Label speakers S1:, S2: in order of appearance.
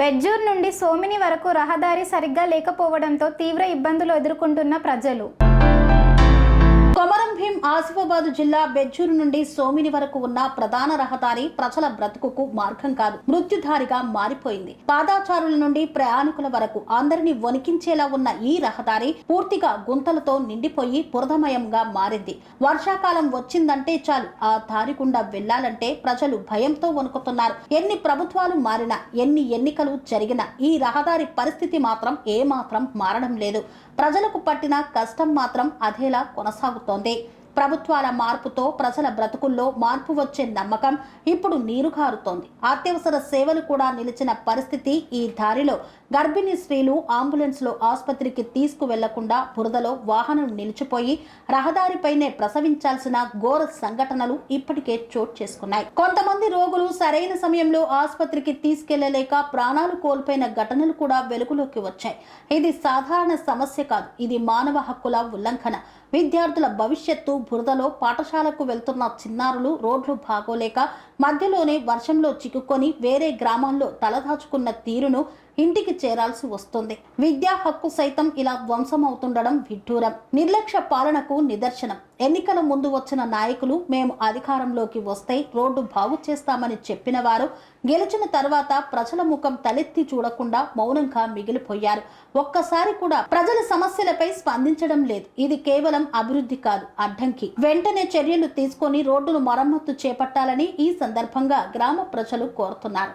S1: బెజ్జూర్ నుండి సోమిని వరకు రహదారి సరిగ్గా లేకపోవడంతో తీవ్ర ఇబ్బందులు ఎదుర్కొంటున్న ప్రజలు.
S2: కొమరం భీం ఆసిఫాబాద్ జిల్లా బెజ్జూరు నుండి సోమిని వరకు ఉన్న ప్రధాన రహదారి ప్రజల బ్రతుకుకు మార్గం కాదు. మృత్యుధారిగా మారిపోయింది. పాదాచారుల నుండి ప్రయాణికుల వరకు అందరినీ వణికించేలా ఉన్న ఈ రహదారి పూర్తిగా గుంతలతో నిండిపోయి బురదమయంగా మారింది. వర్షాకాలం వచ్చిందంటే చాలు ఆ దారి గుండా వెళ్ళాలంటే ప్రజలు భయంతో వణుకుతున్నారు. ఎన్ని ప్రభుత్వాలు మారినా ఎన్ని ఎన్నికలు జరిగినా ఈ రహదారి పరిస్థితి మాత్రం ఏమాత్రం మారడం లేదు. ప్రజలకు పట్టిన కష్టం మాత్రం అదేలా కొనసాగుతుంది. ప్రభుత్వాల మార్పుతో ప్రజల బ్రతుకుల్లో మార్పు వచ్చే నమ్మకం ఇప్పుడు నీరుగారుతోంది అత్యవసర సేవలు కూడా నిలిచిన పరిస్థితి ఈ దారిలో. గర్భిణీ స్త్రీలు అంబులెన్స్లో ఆసుపత్రికి తీసుకువెళ్ళకుండా బురదలో వాహనం నిలిచిపోయి రహదారిపైనే ప్రసవించాల్సిన ఘోర సంఘటనలు ఇప్పటికే చోటు చేసుకున్నాయి. కొంతమంది రోగులు సరైన సమయంలో ఆసుపత్రికి తీసుకెళ్ళలేక ప్రాణాలు కోల్పోయిన ఘటనలు కూడా వెలుగులోకి వచ్చాయి. ఇది సాధారణ సమస్య కాదు. ఇది మానవ హక్కుల ఉల్లంఘన. విద్యార్థుల భవిష్యత్తు బురదలో పాఠశాలకు వెళ్తున్న చిన్నారులు రోడ్లు బాగోలేక మధ్యలోనే వర్షంలో చిక్కుకొని వేరే గ్రామాల్లో తలదాచుకున్న తీరును ఇంటికి చేరాల్సి వస్తుంది. విద్యా హక్కు సైతం ఇలా ధ్వంసమవుతుండడం విడ్డూరం. నిర్లక్ష్య పాలనకు నిదర్శనం. ఎన్నికల ముందు వచ్చిన నాయకులు మేము అధికారంలోకి వస్తే రోడ్డు బాగు చేస్తామని చెప్పిన వారు గెలిచిన తర్వాత ప్రజల ముఖం తలెత్తి చూడకుండా మౌనంగా మిగిలిపోయారు. ఒక్కసారి కూడా ప్రజల సమస్యలపై స్పందించడం లేదు. ఇది కేవలం అభివృద్ధి కాదు అడ్డంకి. వెంటనే చర్యలు తీసుకొని రోడ్డును మరమ్మత్తు చేపట్టాలని ఈ సందర్భంగా గ్రామ ప్రజలు కోరుతున్నారు.